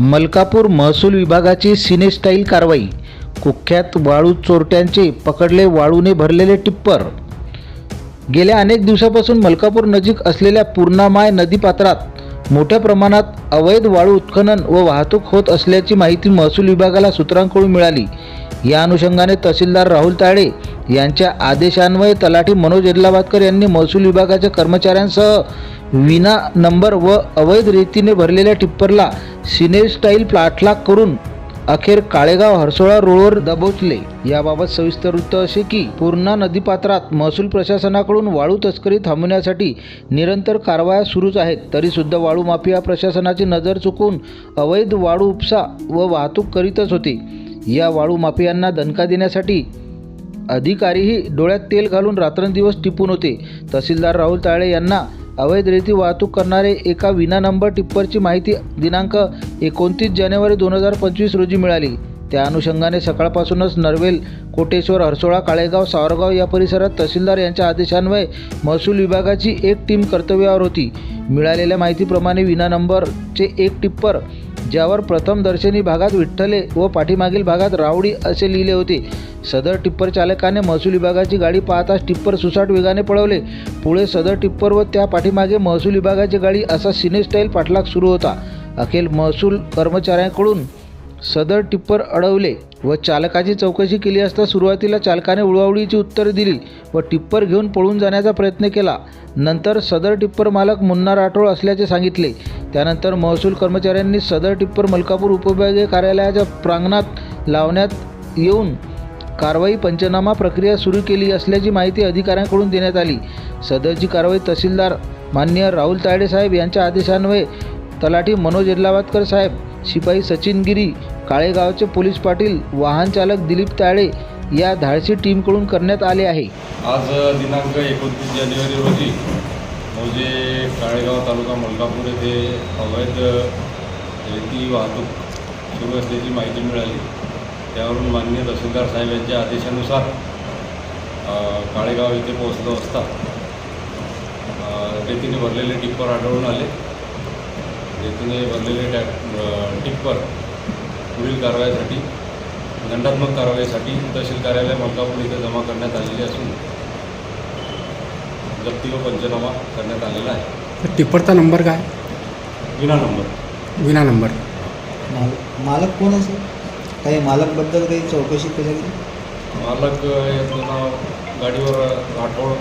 मलकापूर महसूल विभागाची सिनेस्टाईल कारवाई. कुख्यात वाळू चोरट्यांचे पकडले वाळूने भरलेले टिप्पर. गेल्या अनेक दिवसापासून मलकापूर नजीक असलेल्या पूर्णामाय नदीपात्रात मोठ्या प्रमाणात अवैध वाळू उत्खनन व वाहतूक होत असल्याची माहिती महसूल विभागाला सूत्रांकडून मिळाली. या अनुषंगाने तहसीलदार राहुल ताळे यांच्या आदेशान्वये तलाठी मनोज एदलाबादकर यांनी महसूल विभागाच्या कर्मचाऱ्यांसह विना नंबर व अवैध रेतीने भरलेल्या टिप्परला सिनेस्टाईल प्लाटला करून अखेर काळेगाव हरसोळा रोडवर दबोचले. याबाबत सविस्तर वृत्त असे की पूर्णा नदीपात्रात महसूल प्रशासनाकडून वाळू तस्करी थांबवण्यासाठी निरंतर कारवाया सुरूच आहेत. तरीसुद्धा वाळू माफिया प्रशासनाची नजर चुकून अवैध वाळू उपसा व वाहतूक करीतच होते. या वाळू माफियांना दणका देण्यासाठी अधिकारीही डोळ्यात तेल घालून रात्रंदिवस टिपून होते. तहसीलदार राहुल ताळे यांना अवैध रेती वाहतूक करणारे एका विना नंबर टिप्परची माहिती दिनांक एकोणतीस जानेवारी दोन हजार पंचवीस रोजी मिळाली. त्या अनुषंगाने सकाळपासूनच नरवेल कोटेश्वर हरसोळा काळेगाव सावरगाव या परिसरात तहसीलदार यांच्या आदेशान्वये महसूल विभागाची एक टीम कर्तव्यावर होती. मिळालेल्या माहितीप्रमाणे विना नंबरचे एक टिप्पर ज्यावर प्रथम दर्शनी भागात विठ्ठले व पाठीमागील भागात रावडी असे लिहिले होते. सदर टिप्पर चालकाने महसूल विभागाची गाडी पाहताच टिप्पर सुसाट वेगाने पळवले. पुढे सदर टिप्पर व त्या पाठीमागे महसूल विभागाची गाडी असा सिनेस्टाईल पाठलाग सुरू होता. अखेर महसूल कर्मचाऱ्यांकडून सदर टिप्पर अडवले व चालकाची चौकशी केली असता सुरुवातीला चालकाने उळवावळीची उत्तरे दिली व टिप्पर घेऊन पळून जाण्याचा प्रयत्न केला. नंतर सदर टिप्पर मालक मुन्ना राठोड असल्याचे सांगितले. त्यानंतर महसूल कर्मचाऱ्यांनी सदर टिप्पर मलकापूर उपविभागीय कार्यालयाच्या प्रांगणात लावण्यात येऊन कारवाई पंचनामा प्रक्रिया सुरू केली असल्याची माहिती अधिकाऱ्यांकडून देण्यात आली. सदरची कारवाई तहसीलदार मान्य राहुल तायडे साहेब यांच्या आदेशान्वये तलाठी मनोज एल्लावादकर साहेब शिपाई सचिन गिरी काळेगावचे पोलीस पाटील वाहन चालक दिलीप ताळे या धाडसी टीमकडून करण्यात आले आहे. आज दिनांक एकोणतीस जानेवारी रोजी म्हणजे काळेगाव तालुका मलकापूर येथे अवैध रेती वाहतूक सुरू असल्याची माहिती मिळाली. त्यावरून माननीय तहसीलदार साहेब यांच्या आदेशानुसार काळेगाव येथे पोहोचलो असता रेतीने भरलेले टिप्पर आढळून आले. रेतीने भरलेले टॅ टिप्पर पुढील कारवाईसाठी दंडात्मक कारवाईसाठी तहसील कार्यालय मलकापूर इथे जमा करण्यात आलेली असून जप्ती व पंचनामा करण्यात आलेला आहे. तर टिप्परचा नंबर काय? विना नंबर. विना नंबर. माल मालक कोण असेल काही मालकबद्दल काही चौकशी केली गेली मालक याचं नाव गाडीवर राठोड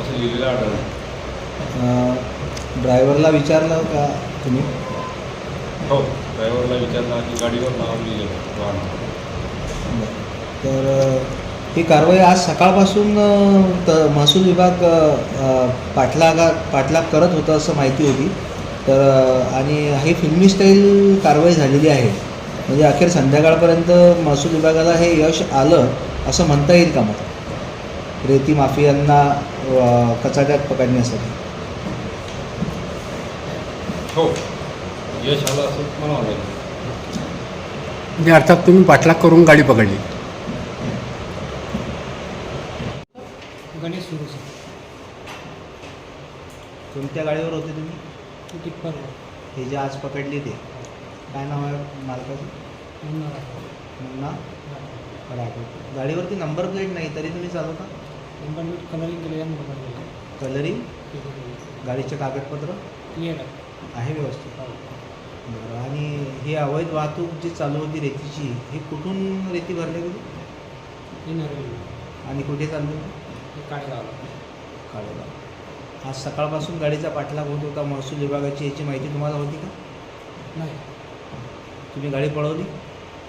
असं लिहिलेलं आढळलं. ड्रायव्हरला विचारलं का तुम्ही? हो. ड्रायव्हरला विचारलं की गाडीवर नाव लिहिलेलं वाहन. तर ही कारवाई आज सकाळपासून अ, त महसूल विभाग पाठलागा पाठलाग करत होतं असं माहिती होती. तर आणि ही फिल्मी स्टाईल कारवाई झालेली आहे. म्हणजे अखेर संध्याकाळपर्यंत महसूल विभागाला हे यश आलं असं म्हणता येईल का मग? रेती माफियांना कचाट्यात पकडण्यासाठी. हो. यश आलं असं म्हणावं लागेल म्हणजे अर्थात तुम्ही पाठलाग करून गाडी पकडली. गणेश सुरू सर. कोणत्या गाडीवर होते तुम्ही? टिप्पर हे जे आज पकडले ते. काय नाव आहे मालकाचं? मुन्ना राठोड. गाडीवरती नंबर प्लेट नाही तरी तुम्ही चालवता नंबर मी कलरिंग केलेल्या नंबर कलरिंग गाडीचे कागदपत्र? क्लिअर आहे. आहे व्यवस्थित. बरं. आणि ही अवैध वाहतूक जी चालू होती रेतीची ही कुठून रेती भरली गेली? आणि कुठे चालली होती? काळेगावला काळेगाव. आज सकाळपासून गाडीचा पाठलाग होत होता. महसूल विभागाची याची माहिती तुम्हाला होती का? नाही. तुम्ही गाडी पळवली?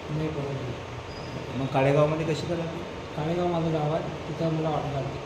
नाही बरोबर मग काळेगावमध्ये कशी करावी काळेगाव माझं गाव आहे. तिथं मला वाटत आली.